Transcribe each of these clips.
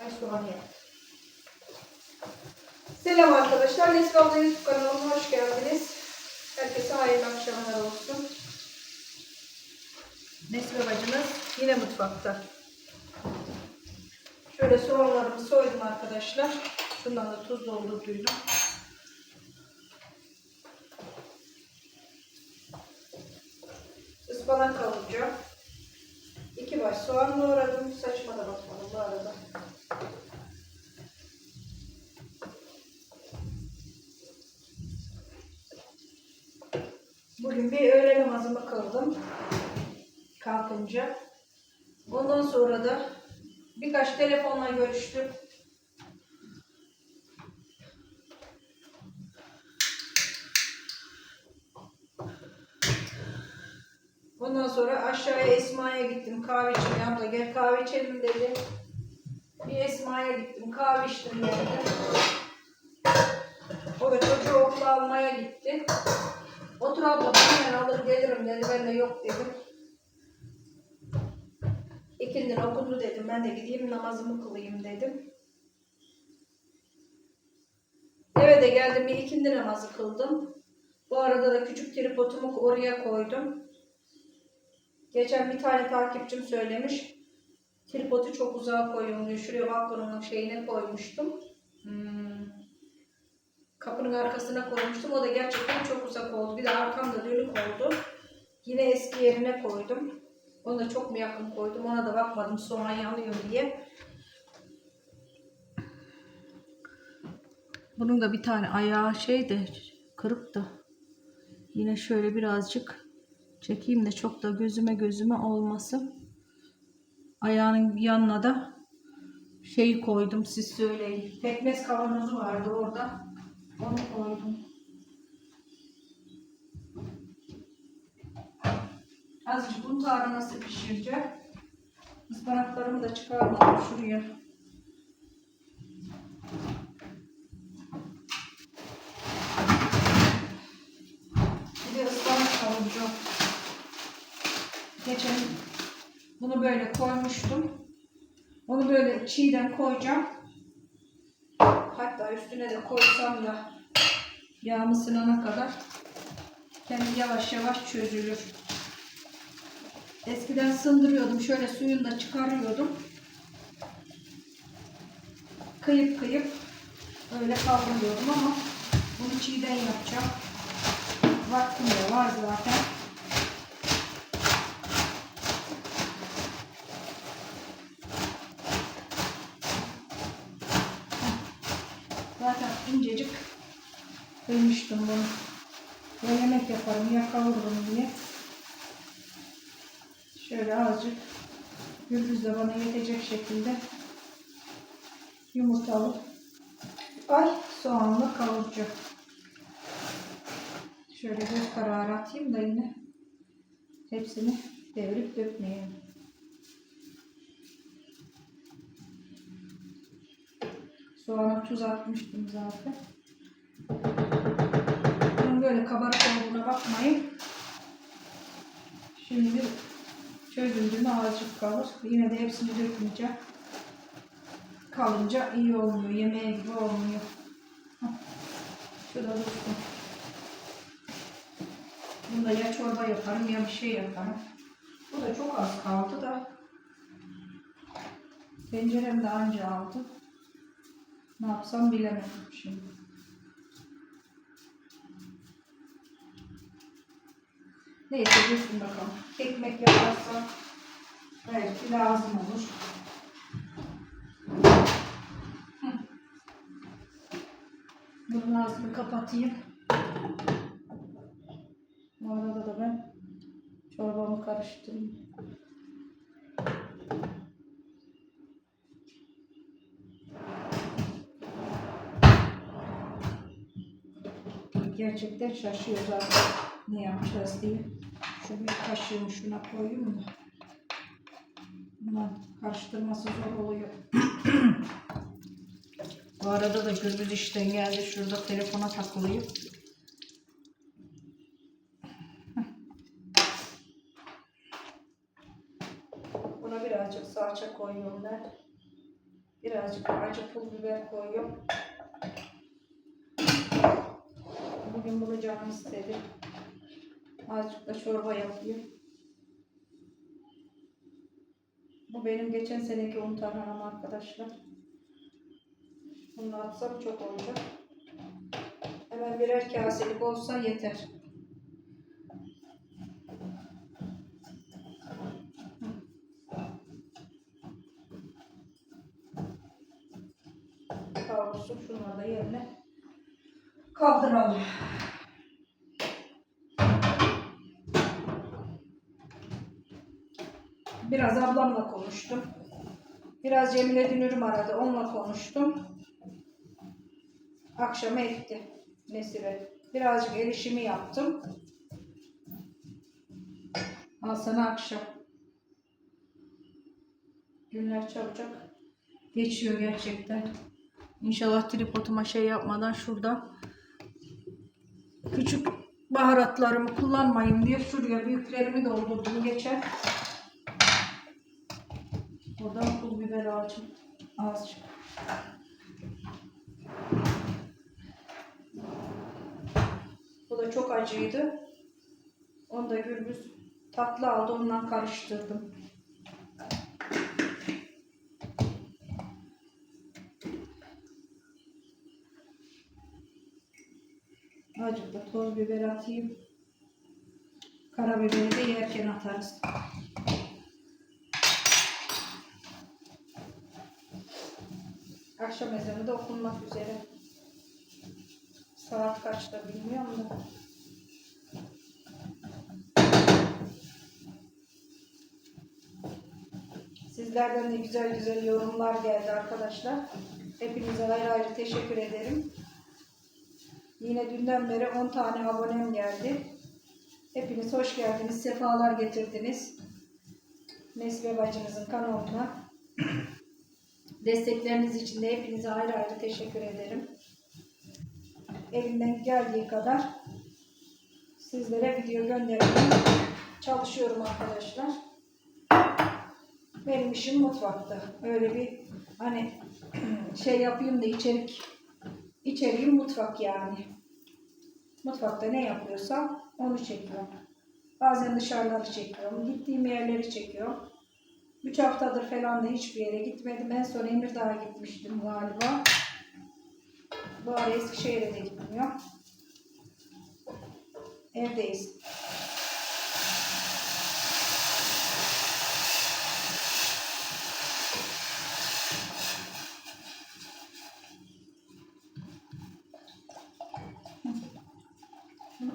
Ye. Selam arkadaşlar. Nesli Abla YouTube kanalıma hoş geldiniz. Herkese hayırlı akşamlar olsun. Nesli bacımız yine mutfakta. Şöyle soğanlarımı soydum arkadaşlar. Şundan da tuz doldurduydum. Ispanak kavuracağım. İki baş soğan doğradım. Saçma da bu arada. Bugün bir öğle namazımı kıldım. Kalkınca. Ondan sonra da birkaç telefonla görüştüm. Ondan sonra aşağıya Esma'ya gittim. Kahve içmeye. Abla gel kahve içelim dedi. Bir Esma'ya gittim. Kahve içtim geldim. O da çocuğu okula almaya gitti. Otur abla ben alır gelirim dedi. Ben de yok dedim. İkindin okundu dedim. Ben de gideyim namazımı kılayım dedim. Eve de geldim bir ikindi namazı kıldım. Bu arada da küçük tripodumu oraya koydum. Geçen bir tane takipçim söylemiş. Tripodu çok uzağa koyun diyor. Şuraya balkonun şeyine koymuştum. Hmm. Kapının arkasına koymuştum. O da gerçekten çok uzak oldu. Bir de arkamda dönük oldu. Yine eski yerine koydum. Onu da çok mu yakın koydum. Ona da bakmadım soğan yanıyor diye. Bunun da bir tane ayağı şey de kırık da. Yine şöyle birazcık çekeyim de çok da gözüme gözüme olmasın. Ayağının yanına da şeyi koydum siz söyleyin. Pekmez kavanozu vardı orada. Onu koydum. Azıcık un nasıl pişireceğim. Ispanaklarımı da çıkarmadım şuraya. Bir de ıspanak kavuracağım. Geçen bunu böyle koymuştum. Onu böyle çiğden koyacağım. Üstüne de koysam da yağımı sınana kadar kendi yavaş yavaş çözülür. Eskiden sındırıyordum. Şöyle suyunu da çıkarıyordum. Kıyıp kıyıp öyle kavruluyordum ama bunu çiğden yapacağım. Vaktim de var zaten. Zaten incecik kıymıştım bunu. Ya yemek yaparım ya kavururum diye. Şöyle azıcık gürbüz de bana yetecek şekilde yumurtalı ay soğanla kavuracağım. Şöyle göz kararı atayım da yine hepsini devirip dökmeyeyim. Soğana tuz atmıştım zaten. Bunun böyle kabarık olduğuna bakmayın. Şimdi çözüldü mü azıcık kalır. Yine de hepsini dökmeyeceğim. Kalınca iyi olmuyor. Yemeğe gibi olmuyor. Şurada dursun. Bunda ya çorba yaparım ya bir şey yaparım. Bu da çok az kaldı da. Tencerem de anca aldı. Ne yapsam bilemedim şimdi. Neyse dursun bakalım. Ekmek yaparsam belki lazım olur. Bunun ağzını kapatayım. Bu arada da ben çorbamı karıştırayım. Gerçekten şaşıyor zaten ne yapacağız diye. Şu bir kaşığımı şuna koyayım da. Bundan karıştırması zor oluyor. Bu arada da gürbüz işten geldi. Şurada telefona takılıyım. Buna birazcık salça koyuyorum ben. Birazcık acı pul biber koyuyorum. Bunu canım istedi. Azıcık da çorba yapayım. Bu benim geçen seneki un tarhanam arkadaşlar. Bunu atsam çok olacak. Hemen birer kaselik olsa yeter. Kavrulsun şunları da yerine kaldıralım. Biraz ablamla konuştum. Biraz Cemile Dünür'üm aradı. Onunla konuştum. Akşama etti. Nesibe. Birazcık el işimi yaptım. Al sana akşam. Günler çabucak geçiyor gerçekten. İnşallah tripoduma şey yapmadan şurada küçük baharatlarımı kullanmayayım diye şuraya büyüklerimi doldurdum geçer. Buradan pul biber ağacım azıcık. Bu da çok acıydı. Onu da gürbüz tatlı aldı ondan karıştırdım. Azıcık da toz biber atayım. Karabiberi de yerken atarız. Akşam ezanı da okunmak üzere. Saat kaçta bilmiyorum da. Sizlerden de güzel güzel yorumlar geldi arkadaşlar. Hepinize ayrı ayrı teşekkür ederim. Yine dünden beri 10 tane abonem geldi. Hepiniz hoş geldiniz, sefalar getirdiniz. Neslibe bacınızın kanalına. Destekleriniz için de hepinize ayrı ayrı teşekkür ederim. Elimden geldiği kadar sizlere video göndermeye çalışıyorum arkadaşlar. Benim işim mutfakta. Öyle bir hani şey yapayım da içerik içeriğim mutfak yani. Mutfakta ne yapıyorsam onu çekiyorum. Bazen dışarıları çekiyorum. Gittiğim yerleri çekiyorum. 3 haftadır falan da hiçbir yere gitmedim. En son Emirdağ'a gitmiştim galiba. Bu ara Eskişehir'e de gitmiyor. Evdeyiz.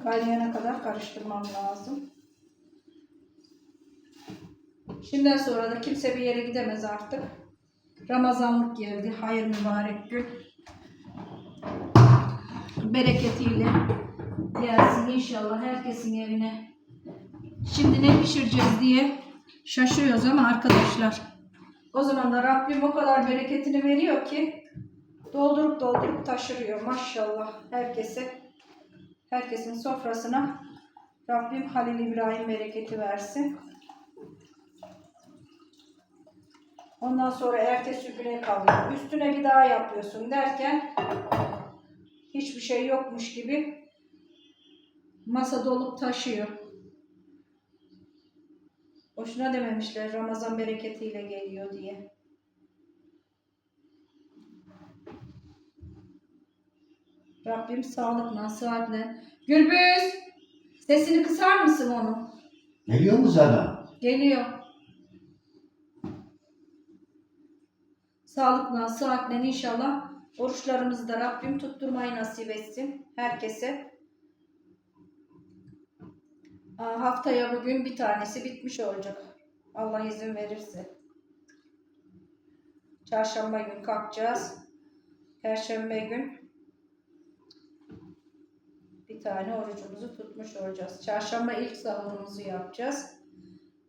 Kaynayana kadar karıştırmam lazım. Şimdiden sonra da kimse bir yere gidemez artık. Ramazanlık geldi. Hayır mübarek gün. Bereketiyle gelsin inşallah herkesin evine. Şimdi ne pişireceğiz diye şaşırıyoruz ama arkadaşlar. O zaman da Rabbim o kadar bereketini veriyor ki doldurup doldurup taşırıyor maşallah herkese. Herkesin sofrasına Rabbim Halil İbrahim bereketi versin. Ondan sonra ertesi güne kalıyor. Üstüne bir daha yapıyorsun derken hiçbir şey yokmuş gibi masa dolup taşıyor. Boşuna dememişler Ramazan bereketiyle geliyor diye. Rabbim sağlıkla, sıhhatle. Gürbüz! Sesini kısar mısın onu? Geliyor mu sana? Geliyor. Sağlıkla, sıhhatle inşallah oruçlarımızı da Rabbim tutturmayı nasip etsin herkese. Haftaya bugün bir tanesi bitmiş olacak. Allah izin verirse. Çarşamba gün kalkacağız. Perşembe gün tane orucumuzu tutmuş olacağız. Çarşamba ilk sahurumuzu yapacağız.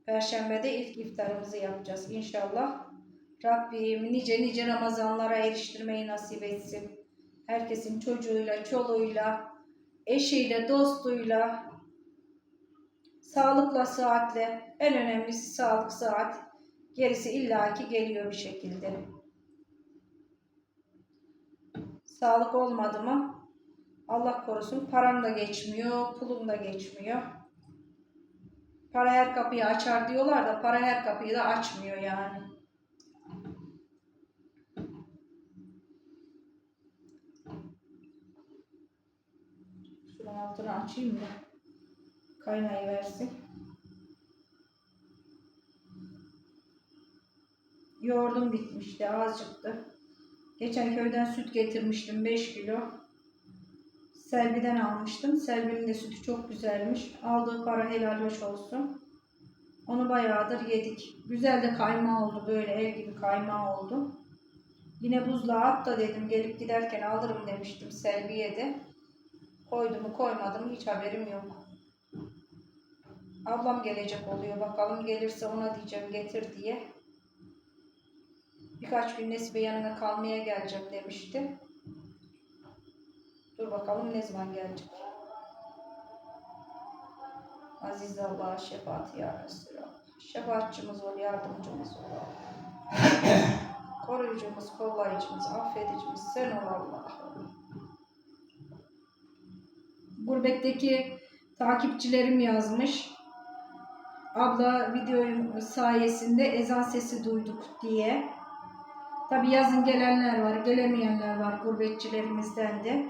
Perşembe de ilk iftarımızı yapacağız inşallah. Rabbim nice nice Ramazanlara eriştirmeyi nasip etsin. Herkesin çocuğuyla, çoluğuyla, eşiyle, dostuyla, sağlıkla, sıhhatle, en önemlisi sağlık, sıhhat. Gerisi illaki geliyor bir şekilde. Sağlık olmadı mı Allah korusun param da geçmiyor, pulum da geçmiyor. Para her kapıyı açar diyorlar da para her kapıyı da açmıyor yani. Şunun altını açayım da kaynayı versin. Yoğurdum bitmişti azıcıktı. Geçen köyden süt getirmiştim 5 kilo. Selvi'den almıştım. Selvi'nin de sütü çok güzelmiş. Aldığı para helal hoş olsun. Onu bayağıdır yedik. Güzel de kaymağı oldu böyle ev gibi kaymağı oldu. Yine buzluğa at da dedim gelip giderken alırım demiştim Selvi'ye de. Koydu mu koymadı mı hiç haberim yok. Ablam gelecek oluyor. Bakalım gelirse ona diyeceğim getir diye. Birkaç gün Nesibe yanına kalmaya geleceğim demişti. Dur bakalım ne zaman gelecek. Aziz Allah'a şefaat ya Resulallah. Şefaatçimiz ol, yardımcımız ol. Koruyucumuz, kollayıcımız, affedicimiz sen ol Allah'ım. Gurbetteki takipçilerim yazmış. Abla videoyu sayesinde ezan sesi duyduk diye. Tabi yazın gelenler var, gelemeyenler var gurbetçilerimizden de.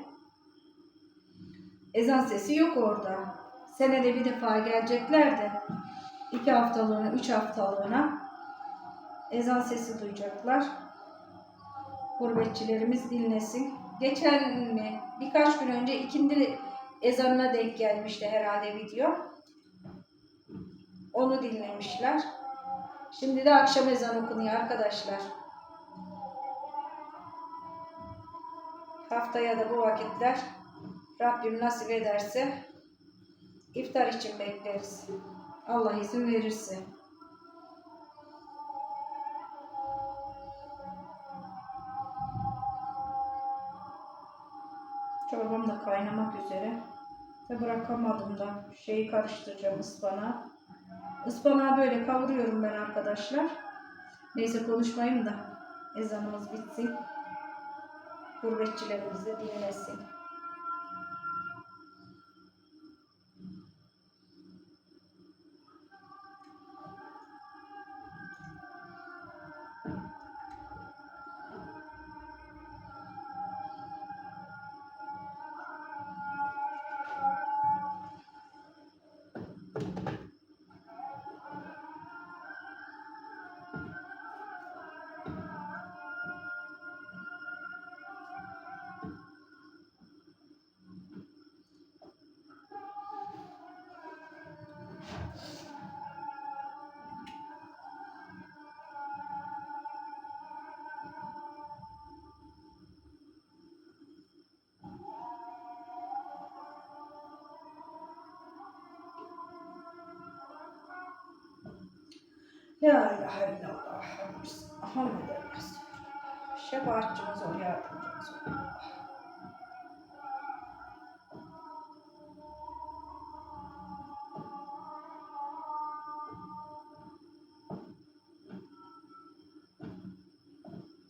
Ezan sesi yok orada. Senede bir defa gelecekler de iki haftalığına, üç haftalığına ezan sesi duyacaklar. Gurbetçilerimiz dinlesin. Geçen mi, birkaç gün önce ikindi ezanına denk gelmişti herhalde video. Onu dinlemişler. Şimdi de akşam ezan okunuyor arkadaşlar. Haftaya da bu vakitler Rabbim nasip ederse iftar için bekleriz. Allah izin verirse. Çorbam da kaynamak üzere. Ve bırakamadım da şeyi karıştıracağım ıspanağı. Ispanağı böyle kavuruyorum ben arkadaşlar. Neyse konuşmayayım da ezanımız bitsin. Gurbetçilerimiz de dinlesin. La ilahe illallah. Muhammeden Resulullah. Şefaatçimiz ol, yardımcımız ol.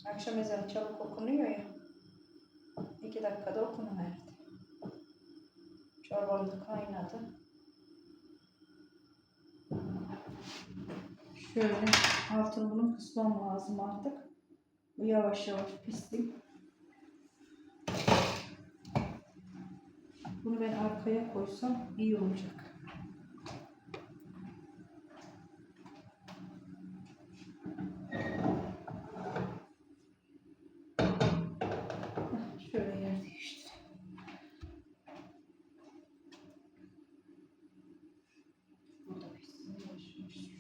Akşam ezanı çabuk okunuyor ya. İki dakikada okunuverdi. Çorbam da kaynadı. Şöyle altını bunu kısmam lazım artık. Bu yavaş yavaş pişsin. Bunu ben arkaya koysam iyi olacak.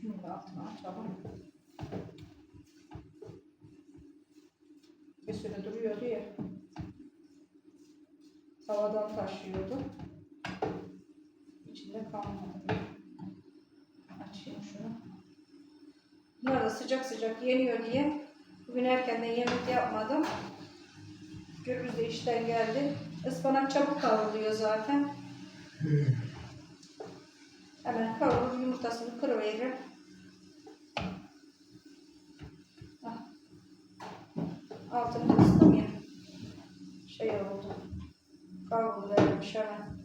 Şunu da altına açalım. Bir süre duruyordu ya. Havadan taşıyordu. İçinde kalmadı. Açayım şunu. Bunlar da sıcak sıcak yeniyor diye bugün erkenden yemek yapmadım. Gürbüz de işten geldi. Ispanak çabuk kavruluyor zaten. Hemen kavurur yumurtasını kırıveririm. Ah. Altını kıstım ya. şey oldu. Kavruluvermiş hemen.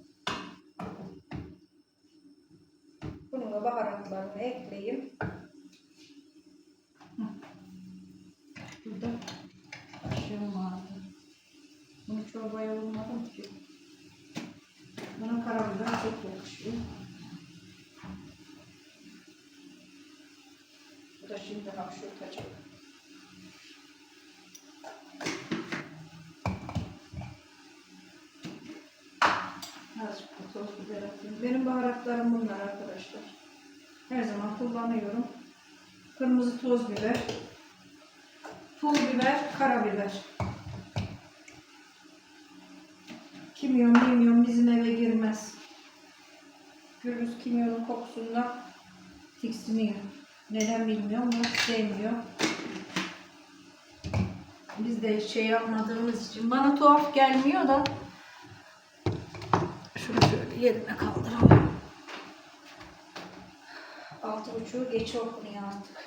Bunun da baharatlarını ekleyeyim. Hı. Burada kaşığım vardı. Bunu çorbaya olmadım ki. Buna karabiber çok yakışıyor. Bu da şimdi hapşurtacak. Azıcık da toz biber atayım. Benim baharatlarım bunlar arkadaşlar. Her zaman kullanıyorum. Kırmızı toz biber, pul biber, karabiber. Kimyon, mimyon bizim eve girmez. Gürbüz kimyonun kokusundan tiksiniyor. Neden bilmiyorum ama sevmiyor. Biz de şey yapmadığımız için bana tuhaf gelmiyor da şunu şöyle yerine kaldıralım. Altı buçuğu geç okunuyor artık.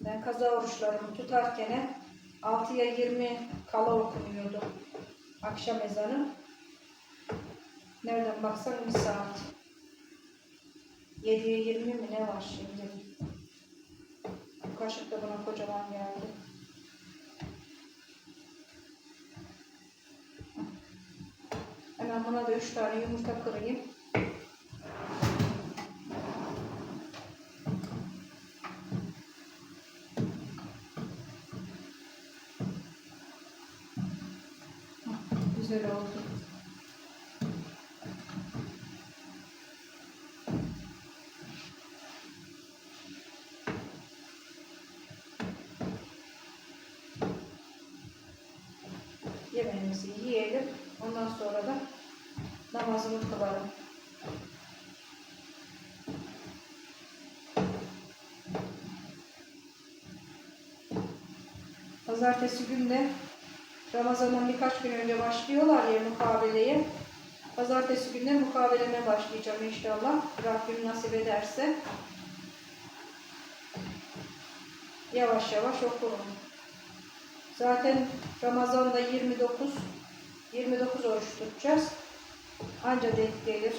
Ben kaza oruçlarımı tutarken 6'ya 20 kala okunuyordu. Akşam ezanı. Nereden baksan bir saat. 7'ye 20 mi ne var şimdi? Bu kaşık da bana kocaman geldi. Hemen buna da 3 tane yumurta kırayım. Hah, Güzel oldu. Yemeğimizi yiyelim. Ondan sonra da namazımı kılarım. Pazartesi günde Ramazan'dan birkaç gün önce başlıyorlar ya mukabeleye. Pazartesi günde mukabeleme başlayacağım inşallah. Rabbim nasip ederse. Yavaş yavaş okurum. Zaten Ramazan'da 29 29 oruç tutacağız. Anca denk gelir.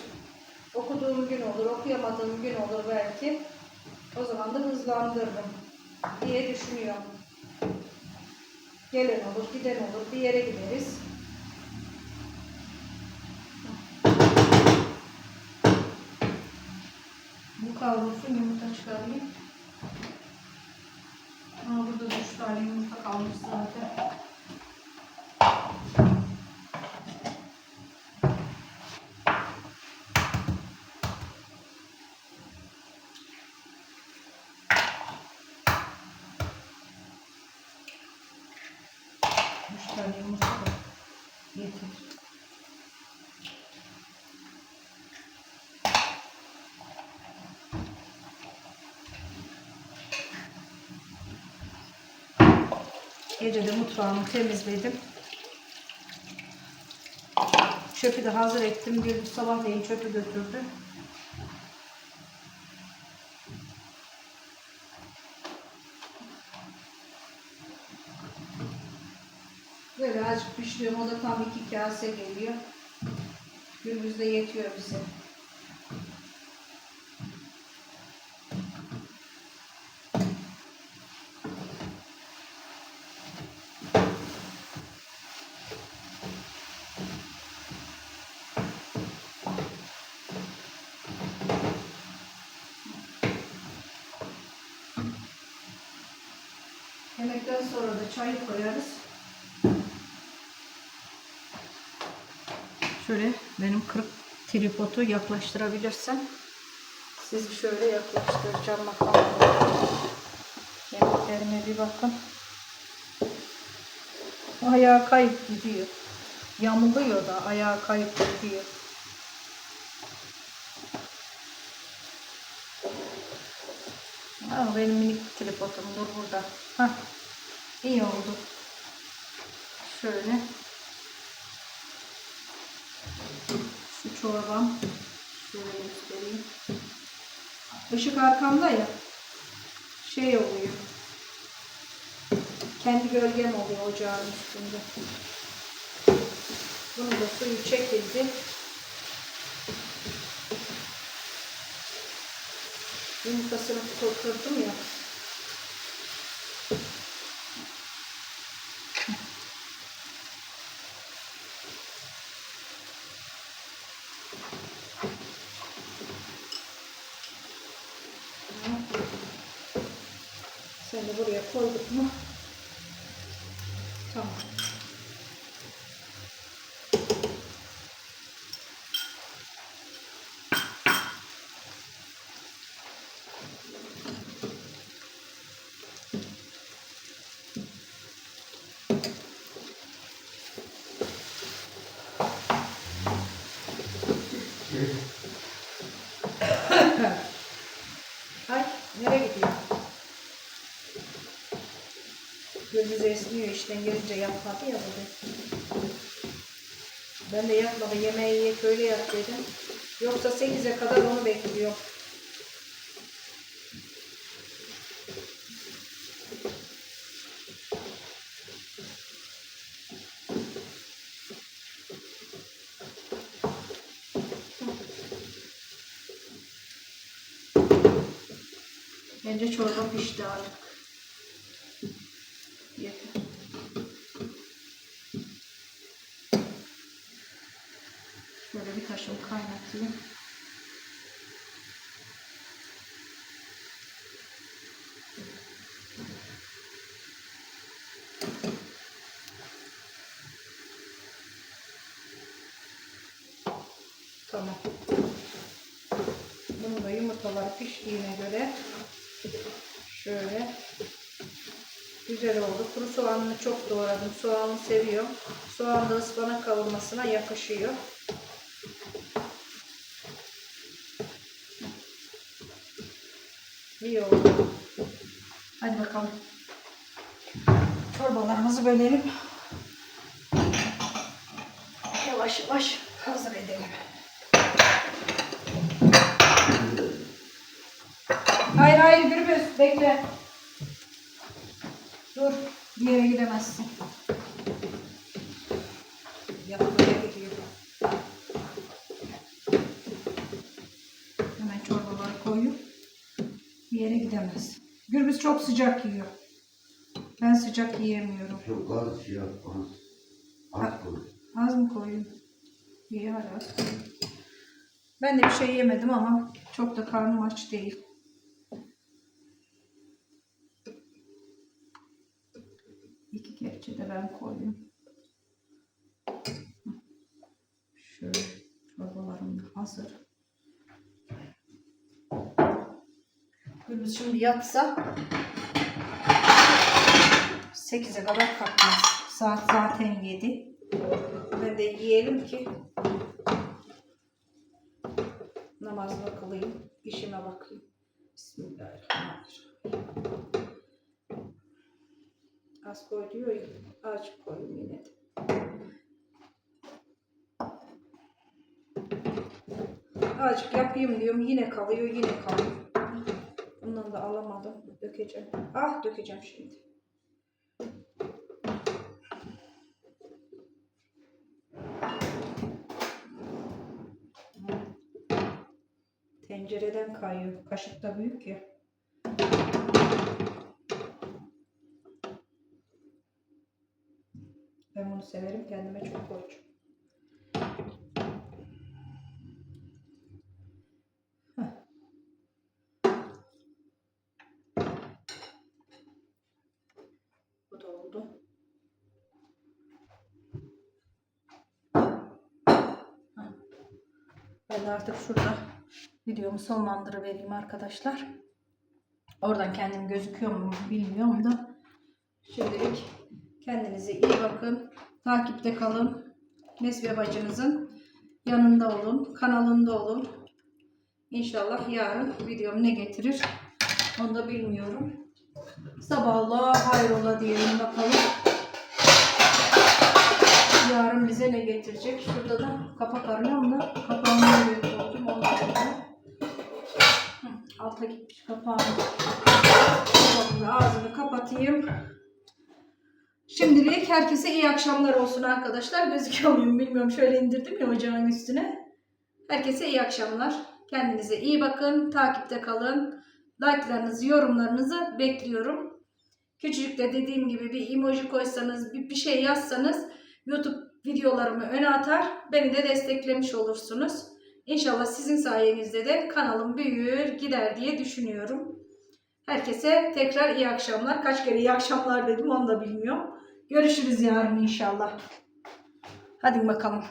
Okuduğum gün olur, okuyamadığım gün olur belki. O zaman da hızlandırırım diye düşünüyorum. Gelen olur, giden olur, bir yere gideriz. Bu kavrulsun, yumurta çıkarayım. Aa, burada tane yumurta kalmış zaten. Üç tane yumurta da getir. Gece de mutfağımı temizledim. Çöpü de hazır ettim. Bir sabahleyin çöpü götürdü. Böyle azıcık pişiriyorum. O da tam iki kase geliyor. Gürbüzde yetiyor bize. Yemekten sonra da çayı koyarız. Şöyle benim kırık tripodu yaklaştırabilirsem sizi şöyle yaklaştıracağım bakalım. Yemeklerime bir bakın. Ayağı kayıp gidiyor. Yamuluyor da ayağı kayıp gidiyor. Aa, benim minik tripodum dur burada. Hah. İyi oldu. Şöyle. Şu çorbam. Şöyle göstereyim. Işık arkamda ya. Şey oluyor. Kendi gölgem oluyor ocağın üstünde. Bunun da suyu çekildi. Yumurtasını kırdım ya. Sen de buraya koyduk mu? Tamam. Ay nereye gidiyor? Gözü esniyor işten gelince yapmadı ya bugün. Ben de yapmadı yemeği yiyek öyle yap dedim. Yoksa 8'e kadar onu bekliyor. Bence çorba pişti artık. Şöyle bir taşım kaynatayım. Tamam. Bunun da yumurtalar piştiğine göre şöyle güzel oldu. Kuru soğanını çok doğradım. Soğanı seviyorum. Soğan da ıspanak kavurmasına yakışıyor. İyi oldu. Hadi bakalım. Çorbalarımızı bölelim. Yavaş yavaş hazır edelim. Hayır hayır Gürbüz bekle. Dur bir yere gidemezsin. Yapmaya gidiyor. Hemen çorbaları koyup bir yere gidemez. Gürbüz çok sıcak yiyor. Ben sıcak yiyemiyorum. Çok az yap. Az. Az koy. Az mı koyayım? İyi koyayım. Ben de bir şey yemedim ama çok da karnım aç değil. İki kepçe de ben koyayım. Şöyle çorbalarım hazır. Gürbüz şimdi yatsa 8'e kadar kalkmaz. Saat zaten 7. Ben de yiyelim ki namazımı kılayım, işime bakayım. Bismillahirrahmanirrahim. Az koy diyor ya, azıcık koyayım yine de. Azıcık yapayım diyorum, yine kalıyor, yine kalıyor. Dökeceğim. Ah dökeceğim şimdi. Tencereden kayıyor. Kaşık da büyük ya. Ben bunu severim. Kendime çok koyacağım. Heh. Bu da oldu. Heh. De artık şurada videomu sonlandırıvereyim arkadaşlar. Oradan kendim gözüküyor mu bilmiyorum da. Şimdilik kendinize iyi bakın. Takipte kalın. Nesbe bacınızın yanında olun. Kanalında olun. İnşallah yarın videom ne getirir onu da bilmiyorum. Sabahla hayrola diyelim bakalım. Yarın bize ne getirecek? Şurada da kapak arıyorum da kapağını nereye Alta gitmiş. Kapağımın ağzını kapatayım. Şimdilik herkese iyi akşamlar olsun arkadaşlar. Gözüküyor muyum bilmiyorum. Şöyle indirdim ya ocağın üstüne. Herkese iyi akşamlar. Kendinize iyi bakın. Takipte kalın. Like'larınızı, yorumlarınızı bekliyorum. Küçücük de dediğim gibi bir emoji koysanız, bir, bir şey yazsanız YouTube videolarımı öne atar. Beni de desteklemiş olursunuz. İnşallah sizin sayenizde de kanalım büyür, gider diye düşünüyorum. Herkese tekrar iyi akşamlar. Kaç kere iyi akşamlar dedim onu da bilmiyorum. Görüşürüz yarın inşallah. Hadi bakalım.